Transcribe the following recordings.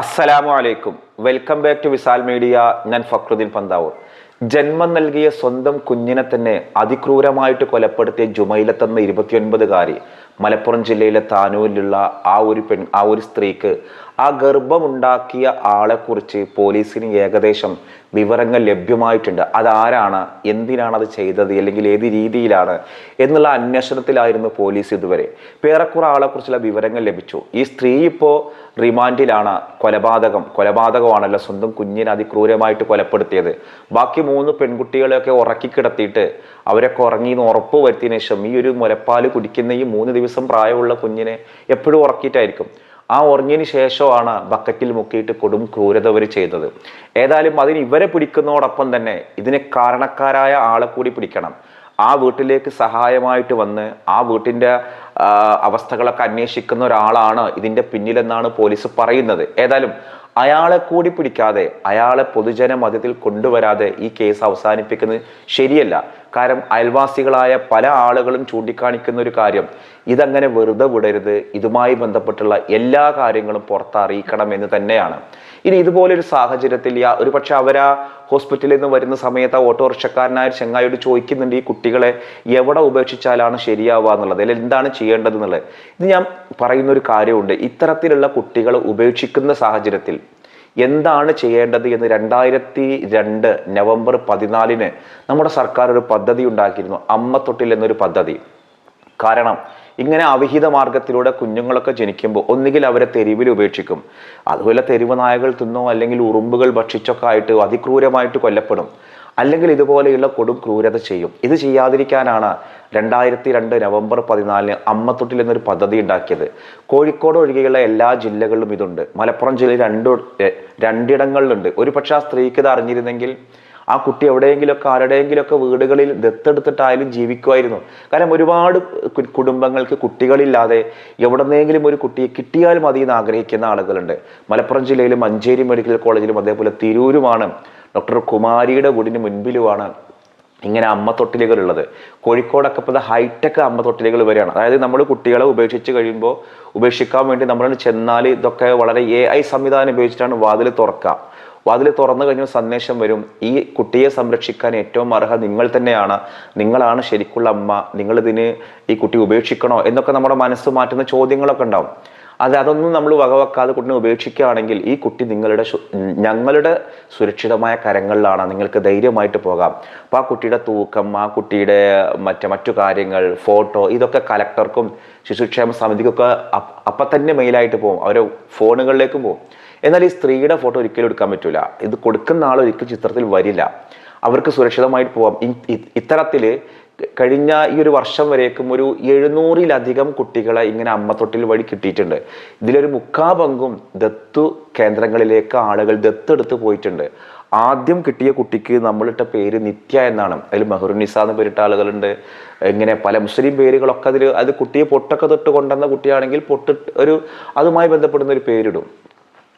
അസ്സലാമു അലൈക്കും. Welcome back to Visal media. ഞാൻ ഫക്രുദ്ദീൻ പന്താവൂർ. ജന്മം നൽകിയ സ്വന്തം കുഞ്ഞിനെ തന്നെ അതിക്രൂരമായിട്ട് കൊലപ്പെടുത്തിയ ജുമൈലത്തെന്ന ഇരുപത്തിയൊൻപതുകാരി മലപ്പുറം ജില്ലയിലെ താനൂരിലുള്ള ആ ഒരു പെൺ ആ ഒരു സ്ത്രീക്ക് ആ ഗർഭമുണ്ടാക്കിയ ആളെക്കുറിച്ച് പോലീസിന് ഏകദേശം വിവരങ്ങൾ ലഭ്യമായിട്ടുണ്ട്. അതാരാണ്? എന്തിനാണ് അത് ചെയ്തത്? അല്ലെങ്കിൽ ഏത് രീതിയിലാണ്? എന്നുള്ള അന്വേഷണത്തിലായിരുന്നു പോലീസ് ഇതുവരെ. പേറെക്കുറെ ആളെക്കുറിച്ചുള്ള വിവരങ്ങൾ ലഭിച്ചു. ഈ സ്ത്രീ ഇപ്പോൾ റിമാൻഡിലാണ്. കൊലപാതകം കൊലപാതകമാണല്ലോ സ്വന്തം കുഞ്ഞിനെ അതിക്രൂരമായിട്ട് കൊലപ്പെടുത്തിയത്. ബാക്കി മൂന്ന് പെൺകുട്ടികളെയൊക്കെ ഉറക്കി കിടത്തിയിട്ട് അവരൊക്കെ ഉറങ്ങി എന്ന് ഉറപ്പ് വരുത്തിയതിനു ശേഷം ഈ ഒരു മുലപ്പാൽ കുടിക്കുന്ന ഈ മൂന്ന് ദിവസം പ്രായമുള്ള കുഞ്ഞിനെ എപ്പോഴും ഉറക്കിയിട്ടായിരിക്കും. ആ ഉറങ്ങിയതിന് ശേഷമാണ് ബക്കറ്റിൽ മുക്കിയിട്ട് കൊടും ക്രൂരത അവർ ചെയ്തത്. ഏതായാലും അതിന് ഇവരെ പിടിക്കുന്നതോടൊപ്പം തന്നെ ഇതിന് കാരണക്കാരായ ആളെ കൂടി പിടിക്കണം. ആ വീട്ടിലേക്ക് സഹായമായിട്ട് വന്ന് ആ വീട്ടിന്റെ അവസ്ഥകളൊക്കെ അന്വേഷിക്കുന്ന ഒരാളാണ് ഇതിന്റെ പിന്നിലെന്നാണ് പോലീസ് പറയുന്നത്. ഏതായാലും അയാളെ കൂടി പിടിക്കാതെ അയാളെ പൊതുജന മധ്യത്തിൽ കൊണ്ടുവരാതെ ഈ കേസ് അവസാനിപ്പിക്കുന്നത് ശരിയല്ല. കാരണം അയൽവാസികളായ പല ആളുകളും ചൂണ്ടിക്കാണിക്കുന്ന ഒരു കാര്യം ഇതങ്ങനെ വെറുതെ വിടരുത്. ഇതുമായി ബന്ധപ്പെട്ടുള്ള എല്ലാ കാര്യങ്ങളും പുറത്തറിയിക്കണം എന്ന് തന്നെയാണ്. ഇനി ഇതുപോലൊരു സാഹചര്യത്തിൽ യാ- ഒരു പക്ഷെ അവരാ ഹോസ്പിറ്റലിൽ നിന്ന് വരുന്ന സമയത്ത് ആ ഓട്ടോറിക്ഷക്കാരനായ ചെങ്ങായോട് ചോദിക്കുന്നുണ്ട് ഈ കുട്ടികളെ എവിടെ ഉപേക്ഷിച്ചാലാണ് ശരിയാവുക എന്നുള്ളത് അല്ലെങ്കിൽ എന്താണ് ചെയ്യേണ്ടത് എന്നുള്ളത് ഇത് ഞാൻ പറയുന്ന ഒരു കാര്യമുണ്ട്. ഇത്തരത്തിലുള്ള കുട്ടികളെ ഉപേക്ഷിക്കുന്ന സാഹചര്യത്തിൽ എന്താണ് ചെയ്യേണ്ടത് എന്ന് രണ്ടായിരത്തി രണ്ട് നവംബർ പതിനാലിന് നമ്മുടെ സർക്കാർ ഒരു പദ്ധതി ഉണ്ടാക്കിയിരുന്നു. അമ്മ തൊട്ടിൽ എന്നൊരു പദ്ധതി. കാരണം ഇങ്ങനെ അവിഹിത മാർഗത്തിലൂടെ കുഞ്ഞുങ്ങളൊക്കെ ജനിക്കുമ്പോൾ ഒന്നുകിൽ അവരെ തെരുവിൽ ഉപേക്ഷിക്കും. അതുപോലെ തെരുവ് നായകൾ തിന്നോ അല്ലെങ്കിൽ ഉറുമ്പുകൾ ഭക്ഷിച്ചൊക്കെ ആയിട്ട് അതിക്രൂരമായിട്ട് കൊല്ലപ്പെടും. അല്ലെങ്കിൽ ഇതുപോലെയുള്ള കൊടും ക്രൂരത ചെയ്യും. ഇത് ചെയ്യാതിരിക്കാനാണ് രണ്ടായിരത്തി രണ്ട് നവംബർ പതിനാലിന് അമ്മത്തൊട്ടിൽ എന്നൊരു പദ്ധതി ഉണ്ടാക്കിയത്. കോഴിക്കോട് ഒഴികെയുള്ള എല്ലാ ജില്ലകളിലും ഇതുണ്ട്. മലപ്പുറം ജില്ലയിൽ രണ്ട് രണ്ടിടങ്ങളിലുണ്ട്. ഒരു പക്ഷേ ആ സ്ത്രീക്ക് ഇത് അറിഞ്ഞിരുന്നെങ്കിൽ ആ കുട്ടി എവിടെയെങ്കിലുമൊക്കെ ആരുടെയെങ്കിലുമൊക്കെ വീടുകളിൽ ദത്തെടുത്തിട്ടായാലും ജീവിക്കുമായിരുന്നു. കാരണം ഒരുപാട് കുടുംബങ്ങൾക്ക് കുട്ടികളില്ലാതെ എവിടെന്നെങ്കിലും ഒരു കുട്ടിയെ കിട്ടിയാൽ മതി എന്ന് ആഗ്രഹിക്കുന്ന ആളുകളുണ്ട്. മലപ്പുറം ജില്ലയിലും മഞ്ചേരി മെഡിക്കൽ കോളേജിലും അതേപോലെ തിരൂരുമാണ് ഡോക്ടർ കുമാരിയുടെ വീടിന് മുൻപിലുമാണ് ഇങ്ങനെ അമ്മ തൊട്ടിലുകൾ ഉള്ളത്. കോഴിക്കോടൊക്കെ ഇപ്പോൾ ഹൈടെക് അമ്മ തൊട്ടിലുകൾ വരെയാണ്. അതായത് നമ്മൾ കുട്ടികളെ ഉപേക്ഷിച്ച് കഴിയുമ്പോൾ ഉപേക്ഷിക്കാൻ വേണ്ടി നമ്മൾ ചെന്നാൽ ഇതൊക്കെ വളരെ എ ഐ സംവിധാനം ഉപയോഗിച്ചിട്ടാണ് വാതിൽ തുറക്കുക. വാതിൽ തുറന്നു കഴിഞ്ഞാൽ സന്ദേശം വരും. ഈ കുട്ടിയെ സംരക്ഷിക്കാൻ ഏറ്റവും അർഹ നിങ്ങൾ തന്നെയാണ്. നിങ്ങളാണ് ശരിക്കുള്ള അമ്മ. നിങ്ങളിതിന് ഈ കുട്ടി ഉപേക്ഷിക്കണോ? എന്നൊക്കെ നമ്മുടെ മനസ്സ് മാറ്റുന്ന ചോദ്യങ്ങളൊക്കെ ഉണ്ടാവും. അത് അതൊന്നും നമ്മൾ വകവെക്കാതെ കുട്ടിനെ ഉപേക്ഷിക്കുകയാണെങ്കിൽ ഈ കുട്ടി നിങ്ങളുടെ ഞങ്ങളുടെ സുരക്ഷിതമായ കരങ്ങളിലാണ്. നിങ്ങൾക്ക് ധൈര്യമായിട്ട് പോകാം. അപ്പോൾ ആ കുട്ടിയുടെ തൂക്കം ആ കുട്ടിയുടെ മറ്റു മറ്റു കാര്യങ്ങൾ ഫോട്ടോ ഇതൊക്കെ കലക്ടർക്കും ശിശുക്ഷേമ സമിതിക്കൊക്കെ അപ്പ തന്നെ മെയിലായിട്ട് പോകും അവരെ ഫോണുകളിലേക്കും പോകും എന്നാൽ ഈ സ്ത്രീയുടെ ഫോട്ടോ ഒരിക്കലും എടുക്കാൻ പറ്റില്ല ഇത് കൊടുക്കുന്ന ആൾ ഒരിക്കലും ചിത്രത്തിൽ വരില്ല. അവർക്ക് സുരക്ഷിതമായിട്ട് പോവാം. ഇ- ഇ- കഴിഞ്ഞ ഈ ഒരു വർഷം വരേക്കും ഒരു എഴുന്നൂറിലധികം കുട്ടികളെ ഇങ്ങനെ അമ്മ തൊട്ടിൽ വഴി കിട്ടിയിട്ടുണ്ട്. ഇതിലൊരു മുക്കാ പങ്കും ദത്തു കേന്ദ്രങ്ങളിലേക്ക് ആളുകൾ ദത്തെടുത്ത് പോയിട്ടുണ്ട്. ആദ്യം കിട്ടിയ കുട്ടിക്ക് നമ്മളിട്ട പേര് നിത്യ എന്നാണ്. അതിൽ മെഹറുനിസ എന്ന് പേരിട്ട ആളുകളുണ്ട്. ഇങ്ങനെ പല മുസ്ലിം പേരുകളൊക്കെ അതിൽ അത് കുട്ടിയെ പൊട്ടൊക്കെ തൊട്ട് കൊണ്ടുവന്ന കുട്ടിയാണെങ്കിൽ പൊട്ടിട്ട് ഒരു അതുമായി ബന്ധപ്പെടുന്ന ഒരു പേരിടും.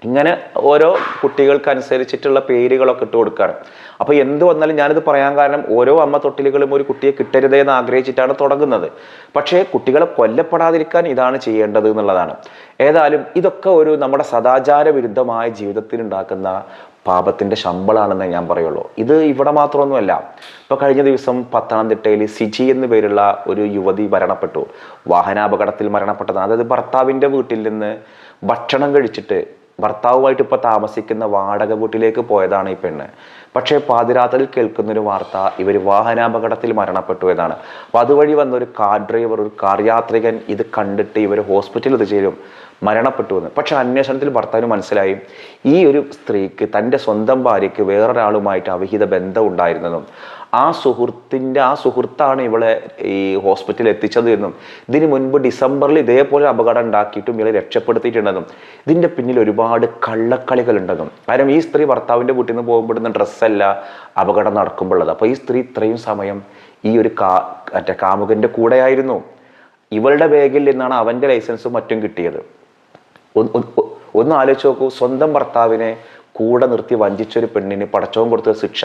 ഇങ്ങനെ ഓരോ കുട്ടികൾക്ക് അനുസരിച്ചിട്ടുള്ള പേരുകളൊക്കെ ഇട്ട് കൊടുക്കുകയാണ് അപ്പൊ എന്ത് വന്നാലും ഞാനിത് പറയാൻ കാരണം ഓരോ അമ്മ തൊട്ടിലുകളും ഒരു കുട്ടിയെ കിട്ടരുതേ എന്ന് ആഗ്രഹിച്ചിട്ടാണ് തുടങ്ങുന്നത്. പക്ഷേ കുട്ടികളെ കൊല്ലപ്പെടാതിരിക്കാൻ ഇതാണ് ചെയ്യേണ്ടത് എന്നുള്ളതാണ്. ഏതായാലും ഇതൊക്കെ ഒരു നമ്മുടെ സദാചാര വിരുദ്ധമായ ജീവിതത്തിൽ ഉണ്ടാക്കുന്ന പാപത്തിന്റെ ശമ്പളമാണെന്ന് ഞാൻ പറയുള്ളൂ. ഇത് ഇവിടെ മാത്രമൊന്നുമല്ല. ഇപ്പൊ കഴിഞ്ഞ ദിവസം പത്തനംതിട്ടയിൽ സിജി എന്ന് പേരുള്ള ഒരു യുവതി മരണപ്പെട്ടു. വാഹനാപകടത്തിൽ മരണപ്പെട്ടതാണ്. അതായത് ഭർത്താവിന്റെ വീട്ടിൽ നിന്ന് ഭക്ഷണം കഴിച്ചിട്ട് ഭർത്താവുമായിട്ട് ഇപ്പോൾ താമസിക്കുന്ന വാടക വീട്ടിലേക്ക് പോയതാണ് ഈ പെണ്ണ്. പക്ഷേ പാതിരാത്രിയിൽ കേൾക്കുന്നൊരു വാർത്ത ഇവർ വാഹനാപകടത്തിൽ മരണപ്പെട്ടു എന്നാണ്. അപ്പോൾ അതുവഴി വന്ന ഒരു കാർ ഡ്രൈവർ ഒരു കാർ യാത്രികൻ ഇത് കണ്ടിട്ട് ഇവർ ഹോസ്പിറ്റലിൽ എത്തിച്ചേരും മരണപ്പെട്ടു എന്ന്. പക്ഷേ അന്വേഷണത്തിൽ ഭർത്താവിന് മനസ്സിലായി ഈ ഒരു സ്ത്രീക്ക് തന്റെ സ്വന്തം ഭാര്യയ്ക്ക് വേറൊരാളുമായിട്ട് അവിഹിത ബന്ധം ഉണ്ടായിരുന്നതും ആ സുഹൃത്തിന്റെ ആ സുഹൃത്താണ് ഇവളെ ഈ ഹോസ്പിറ്റലിൽ എത്തിച്ചത് എന്നും ഇതിന് മുൻപ് ഡിസംബറിൽ ഇതേപോലെ അപകടം ഉണ്ടാക്കിയിട്ടും ഇവളെ രക്ഷപ്പെടുത്തിയിട്ടുണ്ടെന്നും ഇതിന്റെ പിന്നിൽ ഒരുപാട് കള്ളക്കളികൾ ഉണ്ടെന്നും. കാരണം ഈ സ്ത്രീ ഭർത്താവിന്റെ വീട്ടിൽ നിന്ന് പോകുമ്പോഴുന്ന ഡ്രസ്സല്ല അപകടം നടക്കുമ്പോഴുള്ളത്. അപ്പോൾ ഈ സ്ത്രീ ഇത്രയും സമയം ഈ ഒരു കാ മറ്റേ കാമുകന്റെ കൂടെയായിരുന്നു. ഇവളുടെ ബാഗിൽ നിന്നാണ് അവന്റെ ലൈസൻസും മറ്റും കിട്ടിയത്. ഒന്ന് ആലോചിച്ച് നോക്കൂ സ്വന്തം ഭർത്താവിനെ കൂടെ നിർത്തി വഞ്ചിച്ചൊരു പെണ്ണിന് പടച്ചവും കൊടുത്ത ശിക്ഷ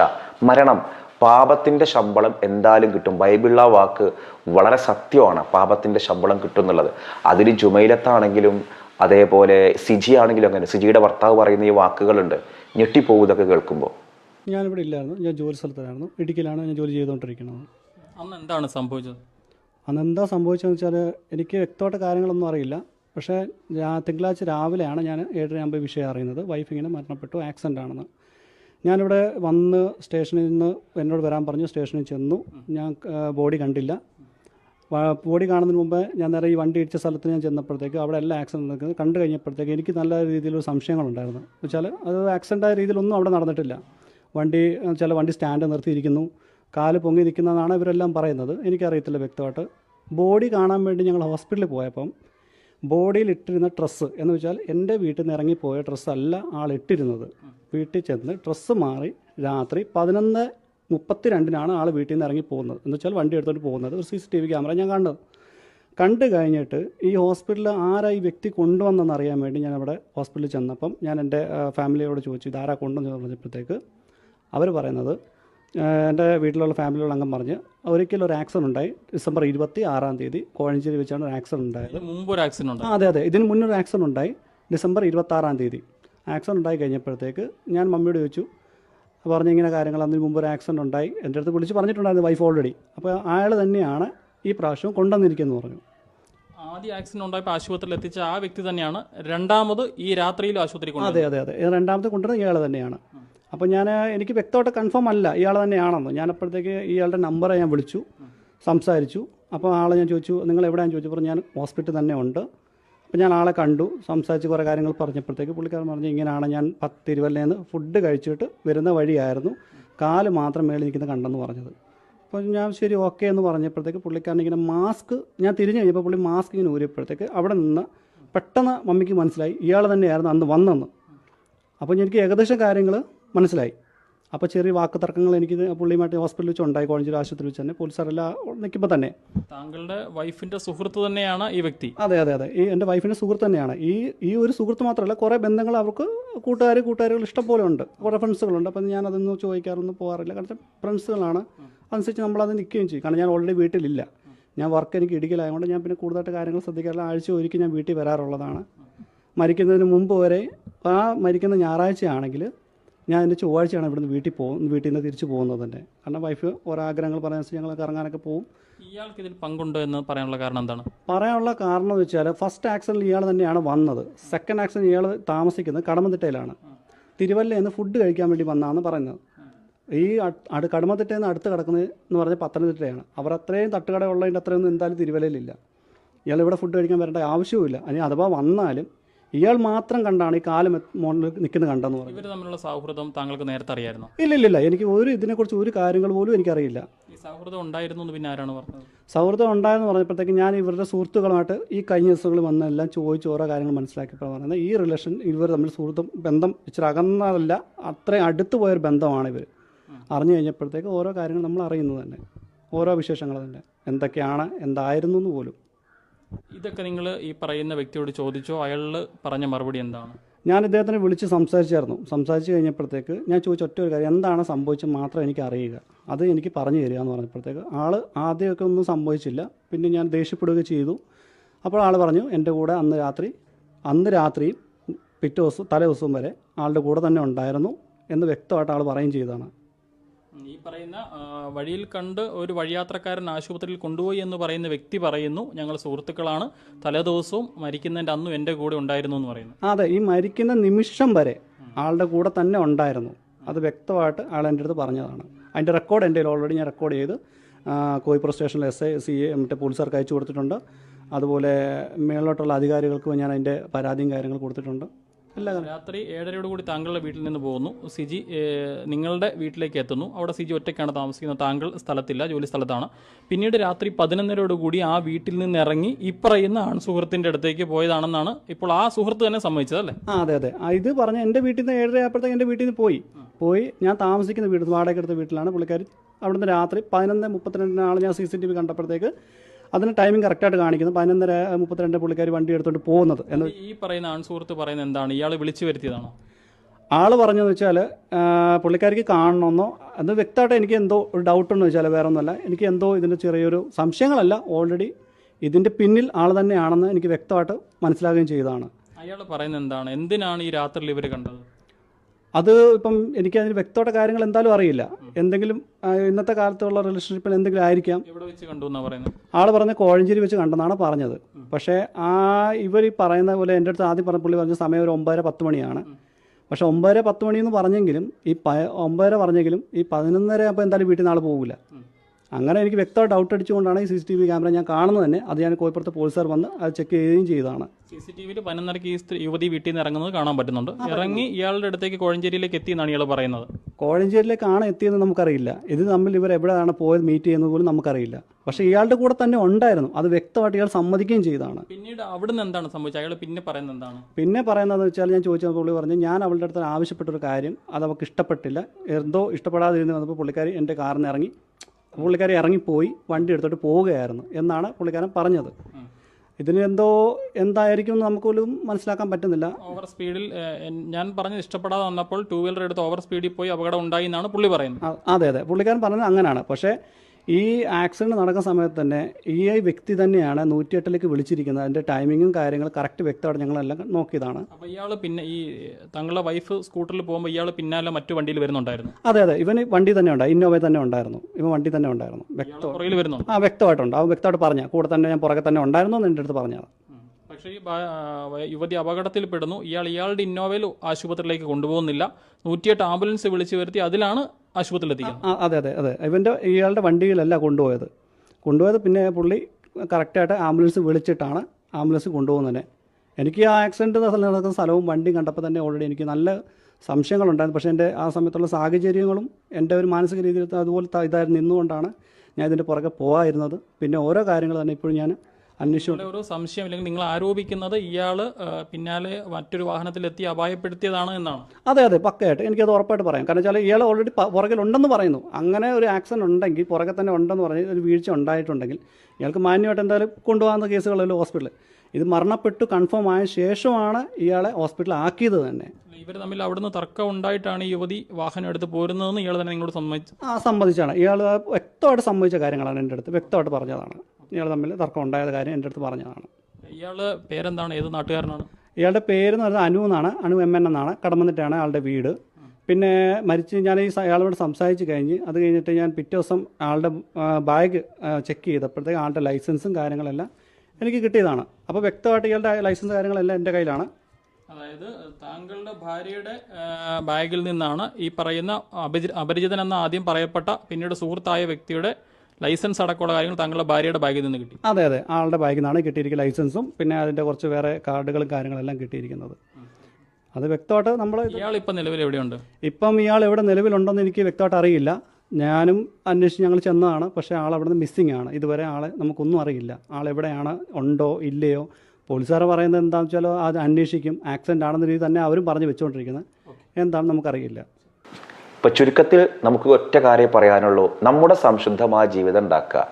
മരണം പാപത്തിന്റെ ശമ്പളം എന്തായാലും കിട്ടും. ബൈബിളിലെ ആ വാക്ക് വളരെ സത്യമാണ്. പാപത്തിന്റെ ശമ്പളം കിട്ടും എന്നുള്ളത് അതിൽ ജുമൈലത്താണെങ്കിലും അതേപോലെ സിജി ആണെങ്കിലും അങ്ങനെ. സിജിയുടെ ഭർത്താവ് പറയുന്ന ഈ വാക്കുകളുണ്ട്. ഞെട്ടിപ്പോകും ഇതൊക്കെ കേൾക്കുമ്പോൾ. ഞാനിവിടെ ഇല്ലായിരുന്നു. ഞാൻ ജോലി സ്ഥലത്തായിരുന്നു. ഇടുക്കിയിലാണ് ഞാൻ ജോലി ചെയ്തുകൊണ്ടിരിക്കുന്നത്. അന്ന് എന്താണ് സംഭവിച്ചത്? അന്ന് എന്താ സംഭവിച്ചതെന്ന് വെച്ചാൽ എനിക്ക് വ്യക്തമായിട്ട് കാര്യങ്ങളൊന്നും അറിയില്ല. പക്ഷേ തിങ്കളാഴ്ച രാവിലെയാണ് ഞാൻ ഏഴര ആകുമ്പോൾ വിഷയം അറിയുന്നത്. വൈഫ് ഇങ്ങനെ മരണപ്പെട്ടു. ആക്സിഡന്റ് ആണെന്ന്. ഞാനിവിടെ വന്ന് സ്റ്റേഷനിൽ നിന്ന് എന്നോട് വരാൻ പറഞ്ഞു സ്റ്റേഷനിൽ ചെന്നു. ഞാൻ ബോഡി കണ്ടില്ല. ബോഡി കാണുന്നതിന് മുമ്പ് ഞാൻ നേരെ ഈ വണ്ടി ഇടിച്ച സ്ഥലത്ത് ഞാൻ ചെന്നപ്പോഴത്തേക്ക് അവിടെ എല്ലാം ആക്സിഡന്റ് നടക്കുന്നത് കണ്ടു കഴിഞ്ഞപ്പോഴത്തേക്ക് എനിക്ക് നല്ല രീതിയിലൊരു സംശയങ്ങളുണ്ടായിരുന്നു. വെച്ചാൽ അത് ആക്സിഡന്റ് ആയ രീതിയിലൊന്നും അവിടെ നടന്നിട്ടില്ല. വണ്ടി ചില വണ്ടി സ്റ്റാൻഡ് നിർത്തിയിരിക്കുന്നു. കാൽ പൊങ്ങി നിൽക്കുന്നതാണ് ഇവരെല്ലാം പറയുന്നത്. എനിക്കറിയത്തില്ല വ്യക്തമായിട്ട്. ബോഡി കാണാൻ വേണ്ടി ഞങ്ങൾ ഹോസ്പിറ്റലിൽ പോയപ്പം ബോഡിയിൽ ഇട്ടിരുന്ന ഡ്രസ്സ് എന്ന് വെച്ചാൽ എന്റെ വീട്ടിൽ നിന്ന് ഇറങ്ങിപ്പോയ ഡ്രസ്സല്ല ആളിട്ടിരുന്നത് വീട്ടിൽ ചെന്ന് ഡ്രസ്സ് മാറി രാത്രി പതിനൊന്ന് മുപ്പത്തി രണ്ടിനാണ് ആൾ വീട്ടിൽ നിന്ന് ഇറങ്ങി പോകുന്നത് എന്ന് വെച്ചാൽ വണ്ടി എടുത്തുകൊണ്ട് പോകുന്നത്. ഒരു C C T V camera ഞാൻ കണ്ടത്. കണ്ടു കഴിഞ്ഞിട്ട് ഈ ഹോസ്പിറ്റലിൽ ആരാ ഈ വ്യക്തി കൊണ്ടുവന്നെന്ന് അറിയാൻ വേണ്ടി ഞാൻ അവിടെ ഹോസ്പിറ്റലിൽ ചെന്നപ്പം ഞാൻ എന്റെ ഫാമിലിയോട് ചോദിച്ചു ഇതാരാ കൊണ്ടുവന്ന് പറഞ്ഞപ്പോഴത്തേക്ക് അവർ പറയുന്നത് എന്റെ വീട്ടിലുള്ള ഫാമിലിയുള്ള അംഗം പറഞ്ഞ് ഒരിക്കലും ഒരു ആക്സിഡന്റ് ഉണ്ടായി. ഡിസംബർ ഇരുപത്തി ആറാം തീയതി കോഴഞ്ചേരി വെച്ചാണ് ഒരു ആക്സിഡന്റ് ഉണ്ടായത്. മുമ്പ് ഒരു ആക്സിഡന്റ് അതെ അതെ. ഇതിന് മുന്നേ ഒരു ആക്സിഡന്റ് ഉണ്ടായി. ഡിസംബർ ഇരുപത്തി ആറാം തീയതി. ആക്സിഡന്റ് ഉണ്ടായി കഴിഞ്ഞപ്പോഴത്തേക്ക് ഞാൻ മമ്മിയോട് ചോദിച്ചു. പറഞ്ഞ ഇങ്ങനെ കാര്യങ്ങൾ അതിന് മുമ്പ് ഒരു ആക്സിഡന്റ് ഉണ്ടായി. എന്റെ അടുത്ത് വിളിച്ച് പറഞ്ഞിട്ടുണ്ടായിരുന്നു വൈഫ് ഓൾറെഡി അപ്പോൾ അയാൾ തന്നെയാണ് ഈ പ്രാവശ്യം കൊണ്ടുവന്നിരിക്കുന്നു പറഞ്ഞു. ആദ്യ ആക്സിഡന്റ് ഉണ്ടായപ്പോൾ ആശുപത്രിയിൽ എത്തിച്ച ആ വ്യക്തി തന്നെയാണ് രണ്ടാമത് ഈ രാത്രിയിൽ ആശുപത്രി അതെ അതെ അതെ. രണ്ടാമത് കൊണ്ടുവരുന്നത് ഇയാൾ തന്നെയാണ്. അപ്പോൾ ഞാൻ എനിക്ക് വ്യക്തമായിട്ട് കൺഫേം അല്ല. ഇയാൾ തന്നെയാണെന്ന്. ഞാൻ അപ്പോഴത്തേക്ക് ഇയാളുടെ നമ്പർ ഞാൻ വിളിച്ചു സംസാരിച്ചു. അപ്പോൾ ആളെ ഞാൻ ചോദിച്ചു നിങ്ങൾ എവിടെയാണെന്ന് ചോദിച്ചപ്പോൾ ഞാൻ ഹോസ്പിറ്റലിൽ തന്നെ ഉണ്ട്. അപ്പോൾ ഞാൻ ആളെ കണ്ടു സംസാരിച്ച് കുറേ കാര്യങ്ങൾ പറഞ്ഞപ്പോഴത്തേക്ക് പുള്ളിക്കാരൻ പറഞ്ഞു ഇങ്ങനെയാണ് ഞാൻ പത്ത് തിരുവല്ലേന്ന് ഫുഡ് കഴിച്ചിട്ട് വരുന്ന വഴിയായിരുന്നു. കാൽ മാത്രം മേളിൽ നിൽക്കുന്ന കണ്ടെന്ന് പറഞ്ഞത്. അപ്പോൾ ഞാൻ ശരി ഓക്കെ എന്ന് പറഞ്ഞപ്പോഴത്തേക്ക് പുള്ളിക്കാരൻ ഇങ്ങനെ മാസ്ക് ഞാൻ തിരിഞ്ഞു കഴിഞ്ഞപ്പോൾ പുള്ളി മാസ്ക് ഇങ്ങനെ ഊരിയപ്പോഴത്തേക്ക് അവിടെ നിന്ന് പെട്ടെന്ന് മമ്മിക്ക് മനസ്സിലായി ഇയാൾ തന്നെയായിരുന്നു അന്ന് വന്നെന്ന്. അപ്പോൾ എനിക്ക് ഏകദേശം കാര്യങ്ങൾ മനസ്സിലായി. അപ്പോൾ ചെറിയ വാക്ക് തർക്കങ്ങൾ എനിക്ക് പുള്ളിയുമായിട്ട് ഹോസ്പിറ്റലിൽ വെച്ച് ഉണ്ടായി കോഴഞ്ചേരി ആശുപത്രി വെച്ച് തന്നെ. പോലീസുകാരെല്ലാം നിൽക്കുമ്പോൾ തന്നെ. താങ്കളുടെ വൈഫിന്റെ സുഹൃത്ത് തന്നെയാണ് ഈ വ്യക്തി. അതെ അതെ അതെ. ഈ എന്റെ വൈഫിന്റെ സുഹൃത്ത് തന്നെയാണ്. ഈ ഈ ഒരു സുഹൃത്ത് മാത്രമല്ല കുറേ ബന്ധങ്ങൾ അവർക്ക് കൂട്ടുകാർ കൂട്ടുകാരികൾ ഇഷ്ടം പോലെ ഉണ്ട്. കുറേ ഫ്രണ്ട്സുകളുണ്ട് അപ്പം ഞാൻ അതൊന്നും ചോദിക്കാറൊന്നും പോകാറില്ല. കാരണം ഫ്രണ്ട്സുകളാണ് അതനുസരിച്ച് നമ്മളത് നിൽക്കുകയും ചെയ്യും. കാരണം ഞാൻ ഓൾറെഡി വീട്ടിലില്ല. ഞാൻ വർക്ക് എനിക്ക് ഇടുക്കിലായതുകൊണ്ട് ഞാൻ പിന്നെ കൂടുതലായിട്ട് കാര്യങ്ങൾ ശ്രദ്ധിക്കാറില്ല. ആഴ്ച ഒരിക്കൽ ഞാൻ വീട്ടിൽ വരാറുള്ളതാണ്. മരിക്കുന്നതിന് മുമ്പ് വരെ ആ മരിക്കുന്ന ഞായറാഴ്ചയാണെങ്കിൽ ഞാൻ എന്റെ ചൊവ്വാഴ്ചയാണ് ഇവിടുന്ന് വീട്ടിൽ പോകും വീട്ടിൽ നിന്ന് തിരിച്ചു പോകുന്നത് തന്നെ. കാരണം വൈഫ് ഓരോ ആഗ്രഹങ്ങൾ പറയാൻ ഞങ്ങൾ കറങ്ങാനൊക്കെ പോകും. ഇയാൾക്ക് ഇതിൽ പങ്കുണ്ട് എന്ന് പറയാനുള്ള കാരണം എന്താണ്? പറയാനുള്ള കാരണം എന്ന് വെച്ചാൽ ഫസ്റ്റ് ആക്സിഡന്റ് ഇയാൾ തന്നെയാണ് വന്നത്. സെക്കൻഡ് ആക്സിഡന്റ് ഇയാൾ താമസിക്കുന്നത് കടമന്തിട്ടയിലാണ് തിരുവല്ല നിന്ന് ഫുഡ് കഴിക്കാൻ വേണ്ടി വന്നാന്ന് പറയുന്നത്. ഈ അട്- കടമത്തിട്ടയിൽ നിന്ന് അടുത്ത് കിടക്കുന്നത് എന്ന് പറഞ്ഞാൽ പത്തനംതിട്ടയാണ്. അവർ അത്രയും തട്ടുകട ഉള്ളതിന്റെ അത്രയൊന്നും എന്തായാലും തിരുവല്ലയിലില്ല. ഇയാൾ ഇവിടെ ഫുഡ് കഴിക്കാൻ വരേണ്ട ആവശ്യവുമില്ല. ഇനി അഥവാ വന്നാലും ഇയാൾ മാത്രം കണ്ടാണ് ഈ കാലം മോണിൽ നിൽക്കുന്നത് കണ്ടെന്ന് പറഞ്ഞു ഇവർ തമ്മിലുള്ള സൗഹൃദം താങ്കൾക്ക് നേരത്തെ അറിയായിരുന്നു? ഇല്ല ഇല്ല ഇല്ല എനിക്ക് ഒരു ഇതിനെക്കുറിച്ച് ഒരു കാര്യങ്ങൾ പോലും എനിക്കറിയില്ല. ഈ സൗഹൃദം ഉണ്ടായിരുന്നു പിന്നെ ആരാണ് പറഞ്ഞത്? സൗഹൃദം ഉണ്ടായെന്ന് പറഞ്ഞപ്പോഴത്തേക്ക് ഞാൻ ഇവരുടെ സുഹൃത്തുക്കളുമായിട്ട് ഈ കഴിഞ്ഞ ദിവസങ്ങൾ വന്നെല്ലാം ചോദിച്ച് ഓരോ കാര്യങ്ങൾ മനസ്സിലാക്കിയപ്പോൾ പറയുന്നത്. ഈ റിലേഷൻ ഇവർ തമ്മിൽ സുഹൃത്തും ബന്ധം ഇച്ചിരി അകന്നതല്ല അത്രയും അടുത്ത് പോയൊരു ബന്ധമാണ് ഇവർ അറിഞ്ഞു കഴിഞ്ഞപ്പോഴത്തേക്ക് ഓരോ കാര്യങ്ങൾ നമ്മൾ അറിയുന്നത് തന്നെ ഓരോ വിശേഷങ്ങൾ തന്നെ. എന്തൊക്കെയാണ് എന്തായിരുന്നു എന്ന് പോലും. ഇതൊക്കെ നിങ്ങൾ ഈ പറയുന്ന വ്യക്തിയോട് ചോദിച്ചോ? അയാൾ പറഞ്ഞ മറുപടി എന്താണ്? ഞാൻ ഇദ്ദേഹത്തിനെ വിളിച്ച് സംസാരിച്ചായിരുന്നു. സംസാരിച്ച് കഴിഞ്ഞപ്പോഴത്തേക്ക് ഞാൻ ചോദിച്ച ഒറ്റ ഒരു കാര്യം. എന്താണ് സംഭവിച്ചത് മാത്രം എനിക്ക് അറിയുക അത് എനിക്ക് പറഞ്ഞു തരിക എന്ന് പറഞ്ഞപ്പോഴത്തേക്ക് ആൾ ആദ്യമൊക്കെ ഒന്നും സംഭവിച്ചില്ല. പിന്നെ ഞാൻ ദേഷ്യപ്പെടുക ചെയ്തു. അപ്പോൾ ആൾ പറഞ്ഞു എന്റെ കൂടെ അന്ന് രാത്രി അന്ന് രാത്രിയും പിറ്റേ ദിവസം തലേ ദിവസവും വരെ ആളുടെ കൂടെ തന്നെ ഉണ്ടായിരുന്നു എന്ന് വ്യക്തമായിട്ട് ആൾ പറയുകയും ചെയ്തതാണ്. ഈ പറയുന്ന വഴിയിൽ കണ്ട് ഒരു വഴിയാത്രക്കാരൻ ആശുപത്രിയിൽ കൊണ്ടുപോയി എന്ന് പറയുന്ന വ്യക്തി പറയുന്നു ഞങ്ങൾ സുഹൃത്തുക്കളാണ് തലേദിവസവും മരിക്കുന്നതിന്റെ അന്നും എന്റെ കൂടെ ഉണ്ടായിരുന്നു എന്ന് പറയുന്നു. അതെ ഈ മരിക്കുന്ന നിമിഷം വരെ ആളുടെ കൂടെ തന്നെ ഉണ്ടായിരുന്നു. അത് വ്യക്തമായിട്ട് ആൾ എന്റെ അടുത്ത് പറഞ്ഞതാണ്. അതിന്റെ റെക്കോർഡ് എന്റെ ഓൾറെഡി ഞാൻ റെക്കോർഡ് ചെയ്ത്. കോഴിപ്പുറ സ്റ്റേഷനിൽ എസ് ഐ സി എ മറ്റേ പോലീസുകാർക്ക് അയച്ചു കൊടുത്തിട്ടുണ്ട്. അതുപോലെ മേളിലോട്ടുള്ള അധികാരികൾക്ക് ഞാൻ അതിന്റെ പരാതിയും കാര്യങ്ങൾ കൊടുത്തിട്ടുണ്ട്. രാത്രി ഏഴരയോട് കൂടി താങ്കളുടെ വീട്ടിൽ നിന്ന് പോകുന്നു. സിജി നിങ്ങളുടെ വീട്ടിലേക്ക് എത്തുന്നു. അവിടെ സിജി ഒറ്റയ്ക്കാണ് താമസിക്കുന്നത്. താങ്കൾ സ്ഥലത്തില്ല ജോലി സ്ഥലത്താണ്. പിന്നീട് രാത്രി പതിനൊന്നരയോട് കൂടി ആ വീട്ടിൽ നിന്ന് ഇറങ്ങി ഈ പറയുന്ന ആൺ സുഹൃത്തിന്റെ അടുത്തേക്ക് പോയതാണെന്നാണ് ഇപ്പോൾ ആ സുഹൃത്ത് തന്നെ സമ്മതിച്ചത് അല്ലേ? ആ അതെ അതെ. ഇത് പറഞ്ഞ എന്റെ വീട്ടിൽ നിന്ന് ഏഴര ആയപ്പോഴത്തേക്ക് എന്റെ വീട്ടിൽ നിന്ന് പോയി. പോയി ഞാൻ താമസിക്കുന്ന വീട് വാടക എടുത്ത വീട്ടിലാണ് പുള്ളിക്കാരി. അവിടുന്ന് രാത്രി പതിനൊന്ന് മുപ്പത്തിരണ്ടിനാണ് ഞാൻ സി സി ടി വി കണ്ടപ്പോഴത്തേക്ക് അതിന് ടൈമിംഗ് കറക്റ്റായിട്ട് കാണിക്കുന്നു. പതിനൊന്നര മുപ്പത്തിരണ്ട് പുള്ളിക്കാർ വണ്ടി എടുത്തുകൊണ്ട് പോകുന്നത് എന്ന് ഈ പറയുന്ന ആൺ സുഹൃത്ത് പറയുന്നത് എന്താണ്? ഇയാൾ വിളിച്ചു വരുത്തിയതാണോ? ആൾ പറഞ്ഞതെന്ന് വെച്ചാൽ പുള്ളിക്കാരിക്ക് കാണണമെന്നോ അത് വ്യക്തമായിട്ട് എനിക്ക് എന്തോ ഒരു ഡൗട്ട് എന്ന് വെച്ചാൽ വേറെ ഒന്നുമല്ല എനിക്ക് എന്തോ ഇതിന്റെ ചെറിയൊരു സംശയങ്ങളല്ല. ഓൾറെഡി ഇതിന്റെ പിന്നിൽ ആൾ തന്നെയാണെന്ന് എനിക്ക് വ്യക്തമായിട്ട് മനസ്സിലാകുകയും ചെയ്തതാണ്. അയാൾ പറയുന്നത് എന്താണ്? എന്തിനാണ് ഈ രാത്രിയിൽ ഇവർ കണ്ടത്? അത് ഇപ്പം എനിക്ക് അതിന് വ്യക്തമായിട്ട് കാര്യങ്ങൾ എന്തായാലും അറിയില്ല. എന്തെങ്കിലും ഇന്നത്തെ കാലത്തുള്ള റിലേഷൻഷിപ്പിൽ എന്തെങ്കിലും ആയിരിക്കാം. ആൾ പറഞ്ഞ കോഴഞ്ചേരി വെച്ച് കണ്ടെന്നാണ് പറഞ്ഞത്. പക്ഷേ ആ ഇവർ ഈ പറയുന്ന പോലെ എന്റെ അടുത്ത് ആദ്യം പറഞ്ഞ പുള്ളി പറഞ്ഞ സമയം ഒരു ഒമ്പതര പത്ത് മണിയാണ്. പക്ഷേ ഒമ്പതര പത്ത് മണി എന്ന് പറഞ്ഞെങ്കിലും ഈ പ ഒമ്പതര പറഞ്ഞെങ്കിലും ഈ പതിനൊന്നര അപ്പോൾ എന്തായാലും വീട്ടിൽ നിന്ന് ആൾ പോകില്ല അങ്ങനെ എനിക്ക് വ്യക്തമായി ഡൗട്ട് അടിച്ചുകൊണ്ടാണ് ഈ C C T V camera ഞാൻ കാണുന്നത് തന്നെ. അത് ഞാൻ കോഴിപ്പുറത്ത് പോലീസുകാർ വന്ന് അത് ചെക്ക് ചെയ്യുകയും ചെയ്തതാണ്. സി സി ടി വിയിൽ പതിനൊന്നരക്ക് ഈ സ്ത്രീ യുവതി വീട്ടിൽ നിന്ന് ഇറങ്ങുന്നത് കാണാൻ പറ്റുന്നുണ്ട്. ഇറങ്ങി ഇയാളുടെ അടുത്തേക്ക് കോഴഞ്ചേരിയിലേക്ക് എത്തി എന്നാണ് ഇയാൾ പറയുന്നത്. കോഴഞ്ചേരിയിലേക്കാണ് എത്തിയെന്ന് നമുക്കറിയില്ല. ഇത് തമ്മിൽ ഇവർ എവിടെയാണ് പോയത് മീറ്റ് ചെയ്യുന്നത് പോലും നമുക്കറിയില്ല. പക്ഷേ ഇയാളുടെ കൂടെ തന്നെ ഉണ്ടായിരുന്നു. അത് വ്യക്തമായിട്ട് ഇയാൾ സമ്മതിക്കുകയും ചെയ്താണ് പിന്നീട് അവിടുന്ന് എന്താണ് സംഭവിച്ചത്? അയാൾ പിന്നെ പറയുന്നത് എന്താണ്? പിന്നെ പറയുന്നതെന്ന് വെച്ചാൽ ഞാൻ ചോദിച്ചപ്പോൾ പുള്ളി പറഞ്ഞു ഞാൻ അവളുടെ അടുത്ത് ആവശ്യപ്പെട്ടൊരു കാര്യം അത് അവൾക്ക് ഇഷ്ടപ്പെട്ടില്ല. എന്തോ ഇഷ്ടപ്പെടാതിരുന്ന് വന്നപ്പോൾ പുള്ളിക്കാരി എന്റെ കാറിൽ നിന്ന് ഇറങ്ങി പുള്ളിക്കാരി ഇറങ്ങിപ്പോയി വണ്ടി എടുത്തിട്ട് പോവുകയായിരുന്നു എന്നാണ് പുള്ളിക്കാരൻ പറഞ്ഞത്. ഇതിന് എന്തോ എന്തായിരിക്കും എന്ന് നമുക്ക് പോലും മനസ്സിലാക്കാൻ പറ്റുന്നില്ല. ഓവർ സ്പീഡിൽ ഞാൻ പറഞ്ഞത് ഇഷ്ടപ്പെടാതെ വന്നപ്പോൾ ടൂ വീലർ എടുത്ത് ഓവർ സ്പീഡിൽ പോയി അപകടം ഉണ്ടായി എന്നാണ് പുള്ളി പറയുന്നത്. അതെ അതെ. പുള്ളിക്കാരൻ പറഞ്ഞത് അങ്ങനെയാണ്. പക്ഷേ ഈ ആക്സിഡന്റ് നടക്കുന്ന സമയത്ത് തന്നെ ഈ വ്യക്തി തന്നെയാണ് നൂറ്റിയെട്ടിലേക്ക് വിളിച്ചിരിക്കുന്നത്. അതിന്റെ ടൈമിങ്ങും കാര്യങ്ങളും കറക്റ്റ് വ്യക്തമായിട്ട് ഞങ്ങളെല്ലാം നോക്കിയതാണ്. അപ്പോൾ ഇയാൾ പിന്നെ ഈ തങ്ങളുടെ വൈഫ് സ്കൂട്ടറിൽ പോകുമ്പോൾ ഇയാൾ പിന്നാലെ മറ്റു വണ്ടിയിൽ വരുന്നുണ്ടായിരുന്നു. അതെ അതെ. ഇവന് വണ്ടി തന്നെ ഉണ്ടായി ഇന്നോവ തന്നെ ഉണ്ടായിരുന്നു. ഇവൻ വണ്ടി തന്നെ ഉണ്ടായിരുന്നു. ഇയാൾ വ്യക്തം പുറകിൽ ആ വ്യക്തമായിട്ടുണ്ട്. അവൻ വ്യക്തമായിട്ട് പറഞ്ഞു കൂടെ തന്നെ ഞാൻ പുറകെ തന്നെ ഉണ്ടായിരുന്നു എന്ന് എന്റെ അടുത്ത് പറഞ്ഞത്. പക്ഷേ ഈ യുവതി അപകടത്തിൽപ്പെടുന്നു ഇയാൾ ഇയാളുടെ ഇന്നോവയിൽ ആശുപത്രിയിലേക്ക് കൊണ്ടുപോകുന്നില്ല. നൂറ്റിയെട്ട് ആംബുലൻസ് വിളിച്ചു വരുത്തി. അതിലാണ് ആശുപത്രിയിൽ അതെ അതെ അതെ. ഇവന്റെ ഇയാളുടെ വണ്ടിയിലല്ല കൊണ്ടുപോയത്. കൊണ്ടുപോയത് പിന്നെ പുള്ളി കറക്റ്റായിട്ട് ആംബുലൻസ് വിളിച്ചിട്ടാണ് ആംബുലൻസ് കൊണ്ടുപോകുന്നത് എനിക്ക് ആ ആക്സിഡന്റ് നടക്കുന്ന സ്ഥലവും വണ്ടി കണ്ടപ്പോൾ തന്നെ ഓൾറെഡി എനിക്ക് നല്ല സംശയങ്ങളുണ്ടായിരുന്നു. പക്ഷേ എന്റെ ആ സമയത്തുള്ള സാഹചര്യങ്ങളും എന്റെ ഒരു മാനസിക രീതിയിൽ അതുപോലെ ഇതായിരുന്നു. നിന്നുകൊണ്ടാണ് ഞാൻ ഇതിന്റെ പുറകെ പോകാതിരുന്നത്. പിന്നെ ഓരോ കാര്യങ്ങൾ തന്നെ ഇപ്പോഴും ഞാൻ അന്വേഷിച്ചു ഒരു സംശയം അല്ലെങ്കിൽ നിങ്ങൾ ആരോപിക്കുന്നത് ഇയാൾ പിന്നാലെ മറ്റൊരു വാഹനത്തിലെത്തി അപായപ്പെടുത്തിയതാണ് എന്നാണ്. അതെ അതെ പക്കയായിട്ട് എനിക്കത് ഉറപ്പായിട്ട് പറയാം. കാരണം വെച്ചാൽ ഇയാൾ ഓൾറെഡി പുറകിലുണ്ടെന്ന് പറയുന്നു. അങ്ങനെ ഒരു ആക്സിഡന്റ് ഉണ്ടെങ്കിൽ പുറകെ തന്നെ ഉണ്ടെന്ന് പറഞ്ഞ് ഒരു വീഴ്ച ഉണ്ടായിട്ടുണ്ടെങ്കിൽ ഇയാൾക്ക് മാന്യമായിട്ട് എന്തായാലും കൊണ്ടുപോകുന്ന കേസുകളല്ലോ ഹോസ്പിറ്റലിൽ ഇത് മരണപ്പെട്ടു കൺഫേം ആയ ശേഷമാണ് ഇയാളെ ഹോസ്പിറ്റലിൽ ആക്കിയത് തന്നെ. ഇവർ തമ്മിൽ അവിടുന്ന് തർക്കം ഉണ്ടായിട്ടാണ് യുവതി വാഹനം എടുത്ത് പോരുന്നതെന്ന് ഇയാൾ തന്നെ നിങ്ങളോട് സമ്മതിച്ചു? ആ സമ്മതിച്ചാണ്. ഇയാൾ വ്യക്തമായിട്ട് സമ്മതിച്ച കാര്യങ്ങളാണ് എന്റെ അടുത്ത് വ്യക്തമായിട്ട് പറഞ്ഞതാണ്. ഇയാൾ തമ്മിൽ തർക്കം ഉണ്ടായത് കാര്യം എന്റെ അടുത്ത് പറഞ്ഞതാണ്. ഇയാൾ പേരെന്താണ്? ഏത് നാട്ടുകാരനാണ്? ഇയാളുടെ പേര് എന്ന് പറയുന്നത് അനു എന്നാണ്. അനു എം എൻ എന്നാണ്. കടമന്നിട്ടാണ് ആളുടെ വീട്. പിന്നെ മരിച്ച് ഞാൻ ഈ അയാളോട് സംസാരിച്ച് കഴിഞ്ഞ് അത് കഴിഞ്ഞിട്ട് ഞാൻ പിറ്റേ ദിവസം ആളുടെ ബാഗ് ചെക്ക് ചെയ്തപ്പോഴത്തേക്ക് ആളുടെ ലൈസൻസും കാര്യങ്ങളെല്ലാം എനിക്ക് കിട്ടിയതാണ്. അപ്പോൾ വ്യക്തമായിട്ട് ഇയാളുടെ ലൈസൻസ് കാര്യങ്ങളെല്ലാം എന്റെ കയ്യിലാണ്. അതായത് താങ്കളുടെ ഭാര്യയുടെ ബാഗിൽ നിന്നാണ് ഈ പറയുന്ന അപരി അപരിചിതൻ എന്ന ആദ്യം പറയപ്പെട്ട പിന്നീട് സുഹൃത്തായ വ്യക്തിയുടെ ലൈസൻസ് അടക്കമുള്ള കാര്യങ്ങൾ താങ്കളുടെ ഭാര്യയുടെ ബാഗിൽ നിന്ന് കിട്ടി. അതെ അതെ. ആളുടെ ബാഗിൽ നിന്നാണ് കിട്ടിയിരിക്കുന്ന ലൈസൻസും പിന്നെ അതിന്റെ കുറച്ച് വേറെ കാർഡുകളും കാര്യങ്ങളെല്ലാം കിട്ടിയിരിക്കുന്നത്. അത് വ്യക്തമായിട്ട് നമ്മൾ ഇയാൾ ഇപ്പം നിലവിൽ എവിടെയുണ്ട്? ഇപ്പം ഇയാൾ എവിടെ നിലവിലുണ്ടെന്ന് എനിക്ക് വ്യക്തമായിട്ട് അറിയില്ല. ഞാനും അന്വേഷിച്ച് ഞങ്ങൾ ചെന്നതാണ്. പക്ഷേ ആൾ അവിടെ നിന്ന് മിസ്സിംഗ് ആണ്. ഇതുവരെ ആളെ നമുക്കൊന്നും അറിയില്ല. ആൾ എവിടെയാണ്? ഉണ്ടോ? ഇല്ലയോ? പോലീസുകാർ പറയുന്നത് എന്താണെന്ന് വെച്ചാലോ അത് അന്വേഷിക്കും. ആക്സിഡന്റ് ആണെന്ന രീതി തന്നെ അവരും പറഞ്ഞു വെച്ചുകൊണ്ടിരിക്കുന്നത്. എന്താണെന്ന് നമുക്കറിയില്ല. ഇപ്പൊ ചുരുക്കത്തിൽ നമുക്ക് ഒറ്റ കാര്യം പറയാനുള്ളൂ. നമ്മുടെ സംശുദ്ധമായ ജീവിതം ഉണ്ടാക്കുക.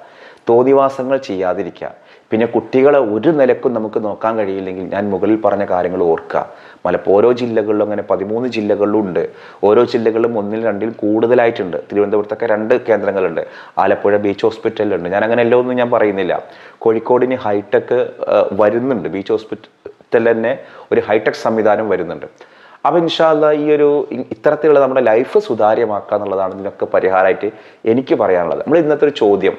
തോതിവാസങ്ങൾ ചെയ്യാതിരിക്കുക. പിന്നെ കുട്ടികളെ ഒരു നിലക്കും നമുക്ക് നോക്കാൻ കഴിയില്ലെങ്കിൽ ഞാൻ മുകളിൽ പറഞ്ഞ കാര്യങ്ങൾ ഓർക്കുക. മലപ്പോ ഓരോ ജില്ലകളിലും അങ്ങനെ പതിമൂന്ന് ജില്ലകളിലും ഉണ്ട്. ഓരോ ജില്ലകളിലും ഒന്നിൽ രണ്ടിൽ കൂടുതലായിട്ടുണ്ട്. തിരുവനന്തപുരത്തൊക്കെ രണ്ട് കേന്ദ്രങ്ങളുണ്ട്. ആലപ്പുഴ ബീച്ച് ഹോസ്പിറ്റലുണ്ട് ഞാൻ അങ്ങനെ എല്ലാം ഒന്നും ഞാൻ പറയുന്നില്ല. കോഴിക്കോടിന് ഹൈടെക് വരുന്നുണ്ട്. ബീച്ച് ഹോസ്പിറ്റൽ തന്നെ ഒരു ഹൈടെക് സംവിധാനം വരുന്നുണ്ട്. അപ്പൊ ഇൻഷാല്ല ഈ ഒരു ഇത്തരത്തിലുള്ള നമ്മുടെ ലൈഫ് സുതാര്യമാക്കുക എന്നുള്ളതാണ് ഇതിനൊക്കെ പരിഹാരമായിട്ട് എനിക്ക് പറയാനുള്ളത്. നമ്മൾ ഇന്നത്തെ ഒരു ചോദ്യം.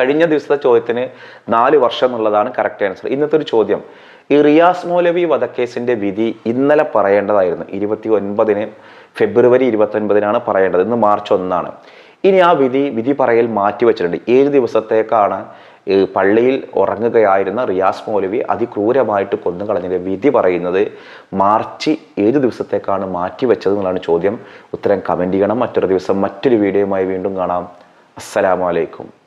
കഴിഞ്ഞ ദിവസത്തെ ചോദ്യത്തിന് നാല് വർഷം എന്നുള്ളതാണ് കറക്റ്റ് ആൻസർ ഇന്നത്തെ ഒരു ചോദ്യം. ഈ റിയാസ് മൗലവി വധക്കേസിന്റെ വിധി ഇന്നലെ പറയേണ്ടതായിരുന്നു. ഇരുപത്തി ഒൻപതിന് ഫെബ്രുവരി ഇരുപത്തി ഒൻപതിനാണ് പറയേണ്ടത്. ഇന്ന് മാർച്ച് ഒന്നാണ്. ഇനി ആ വിധി വിധി പറയൽ മാറ്റിവെച്ചിട്ടുണ്ട്. ഏഴ് ദിവസത്തേക്കാണ് പള്ളിയിൽ ഉറങ്ങുകയായിരുന്ന റിയാസ് മൗലവി അതിക്രൂരമായിട്ട് കൊന്നുകളഞ്ഞതിന്റെ വിധി പറയുന്നത് മാർച്ച് ഏത് ദിവസത്തേക്കാണ് മാറ്റിവെച്ചത് എന്നുള്ളതാണ് ചോദ്യം. ഉത്തരം കമന്റ് ചെയ്യണം. മറ്റൊരു ദിവസം മറ്റൊരു വീഡിയോയുമായി വീണ്ടും കാണാം. അസ്സലാമലൈക്കും